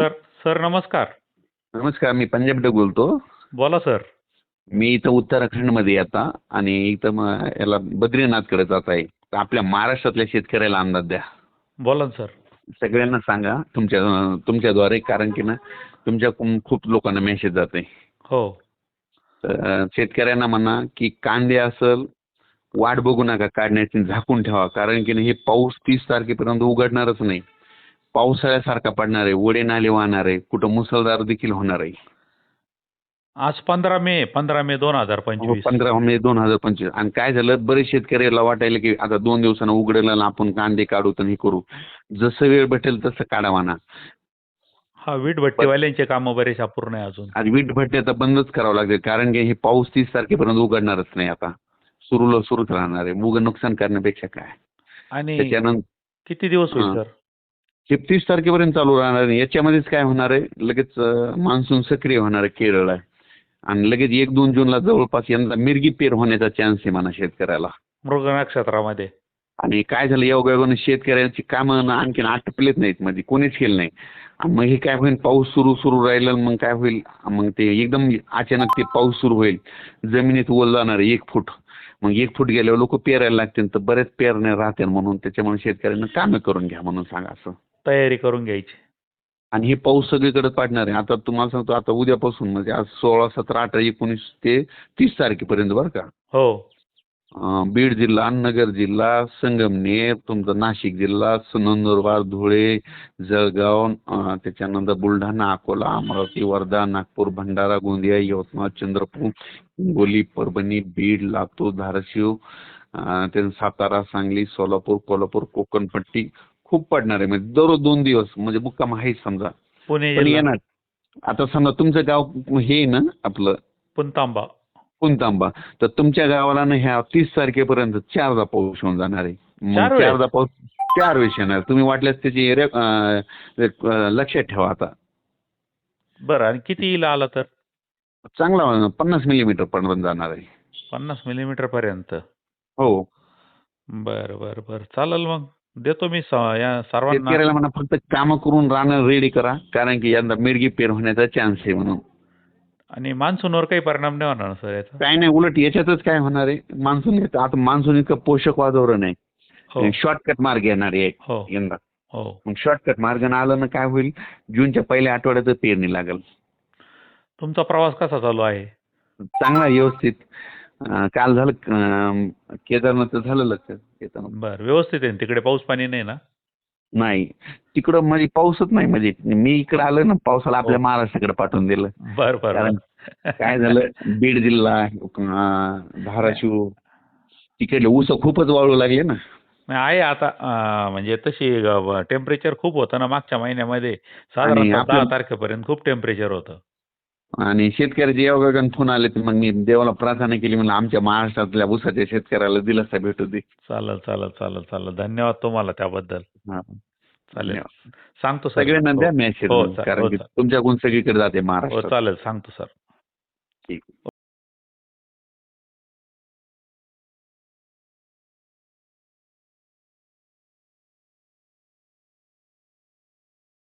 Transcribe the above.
Sir sir नमस्कार. नमस्कार मी पंजाब डग बोलतो. बोला सर. मी इथं उत्तराखंडमध्ये आता आणि इथं मग याला बद्रीनाथकडे जात आहे. तर आपल्या महाराष्ट्रातल्या शेतकऱ्याला अंदाज द्या. बोला ना सर. सगळ्यांना सांगा तुमच्या तुमच्याद्वारे कारण की ना तुमच्याकडून खूप लोकांना मेसेज जाते हो. तर शेतकऱ्यांना म्हणा की कांदे असल वाट बघू नका काढण्याची झाकून ठेवा. कारण की ना हे पाऊस तीस तारखेपर्यंत उघडणारच नाही. पावसाळ्यासारखा पडणार आहे वडे नाले वाहणार आहे कुठं मुसळधार देखील होणार आहे. आज पंधरा मे पंधरा मे दोन हजार पंचवीस. हो, पंधरा मे दोन हजार पंचवीस. आणि काय झालं बरेच शेतकऱ्याला वाटायला की आता दोन दिवसानं उघडेल आणि आपण कांदे काढू तर हे करू. जसं वेळ भेटेल तसं काढावा ना हा वीट भट्टीवाल्यांचे कामं बरेच अपूर्ण आहे अजून. आज वीट भट्टी आता बंदच करावं लागेल कारण की हे पाऊस तीस तारखेपर्यंत उघडणारच नाही आता. सुरूला सुरूच राहणार आहे. उगं नुकसान करण्यापेक्षा काय? आणि त्याच्यानंतर किती दिवस होईल. सर? हे तीस तारखेपर्यंत चालू राहणार आहे याच्यामध्येच काय होणार आहे? लगेच मान्सून सक्रिय होणार आहे केरळ आहे. आणि लगेच एक दोन जूनला जवळपास यंदा मिरगी पेर होण्याचा चान्स आहे म्हणा शेतकऱ्याला. मृग नक्षत्रामध्ये आणि काय झालं योगायोगाने शेतकऱ्यांची कामं आणखीन आटपलेच नाहीत मध्ये कोणीच केलं नाही. आणि मग हे काय होईल पाऊस सुरू सुरू राहिलं मग काय होईल? मग ते एकदम अचानक ते पाऊस सुरू होईल. जमिनीत ओल जाणार एक फूट. मग एक फूट गेल्यावर लोक पेरायला लागतील तर बरेच पेरण्या राहतील म्हणून त्याच्यामुळे शेतकऱ्यांना कामं करून घ्या म्हणून सांगा असं. तयारी करून घ्यायची. आणि हे पाऊस सगळीकडे पडणार आहे. आता तुम्हाला सांगतो आता उद्यापासून म्हणजे आज सोळा सतरा अठरा एकोणीस ते तीस तारखेपर्यंत बरं का? हो. अं, बीड जिल्हा नगर जिल्हा संगमनेर तुमचा नाशिक जिल्हा स- नंदुरबार धुळे जळगाव अं, त्याच्यानंतर बुलढाणा अकोला अमरावती वर्धा नागपूर भंडारा गोंदिया यवतमाळ चंद्रपूर हिंगोली परभणी बीड लातूर धाराशिव अं, त्यानंतर सातारा सांगली सोलापूर कोल्हापूर कोकणपट्टी खूप पडणार आहे. म्हणजे दररोज दोन दिवस म्हणजे मुक्काम आहेच समजा. पुणे येणार. आता समजा तुमचं गाव हे आहे ना आपलं? पुणतांबा पुणतांबा तर तुमच्या गावाला ना ह्या तीस तारखेपर्यंत चारदा पाऊस होऊन जाणार आहे. मग? चारदा पाऊस चार वेळेस येणार. तुम्ही वाटल्यास त्याची रे- अं, लक्षात ठेवा आता. बरं आणि किती येईल आला तर? चांगला पन्नास मिलीमीटर पर्यंत जाणार आहे. पन्नास मिलीमीटर पर्यंत? हो. बरं बरं बरं. चालेल मग. देतो मी या सर्वांना. शेतकऱ्याला म्हणा फक्त कामं करून राहणं रेडी करा कारण की यंदा मिरगी पेर होण्याचा चान्स आहे म्हणून. आणि मान्सूनवर काही परिणाम नाही होणार सर याचा? काय नाही उलट याच्यातच काय होणार आहे? मान्सून येतं. आता मान्सून इतकं पोषक वातावरण हो. आहे शॉर्टकट मार्ग येणार आहे हो. यंदा. हो. मग शॉर्टकट मार्गाने आलं ना काय होईल? जूनच्या पहिल्या आठवड्यात पेरणी लागेल. तुमचा प्रवास कसा चालू आहे? चांगला व्यवस्थित. काल झालं केदारनाथ झालं लक्षात केदारनाथ बरं व्यवस्थित आहे ना तिकडे पाऊस पाणी नाही ना? नाही तिकडं म्हणजे पाऊसच नाही म्हणजे मी इकडे आलो ना पावसाला आपल्या हो. महाराष्ट्राकडे पाठवून दिलं. बरं बरं. काय झालं बीड जिल्हा धाराशिव तिकडले ऊस खूपच वाळू लागले ना. आहे आता म्हणजे तशी टेम्परेचर खूप होतं ना मागच्या महिन्यामध्ये. दहा तारखेपर्यंत खूप टेम्परेचर होतं. आणि शेतकऱ्याचे योगायोगाने फोन आले मग मी देवाला प्रार्थना केली म्हणलं आमच्या महाराष्ट्रातल्या ऊसाच्या शेतकऱ्याला दिलासा भेटू दे चालेल चालेल चालेल चालेल धन्यवाद तुम्हाला त्याबद्दल हा. चालेल. सांगतो सर सगळ्यांना हो. द्या मॅसेज हो, चालेल. कारण हो, चालेल. तुमच्याकडून सगळीकडे जाते हो महाराष्ट्रात चालेल सांगतो सर ठीक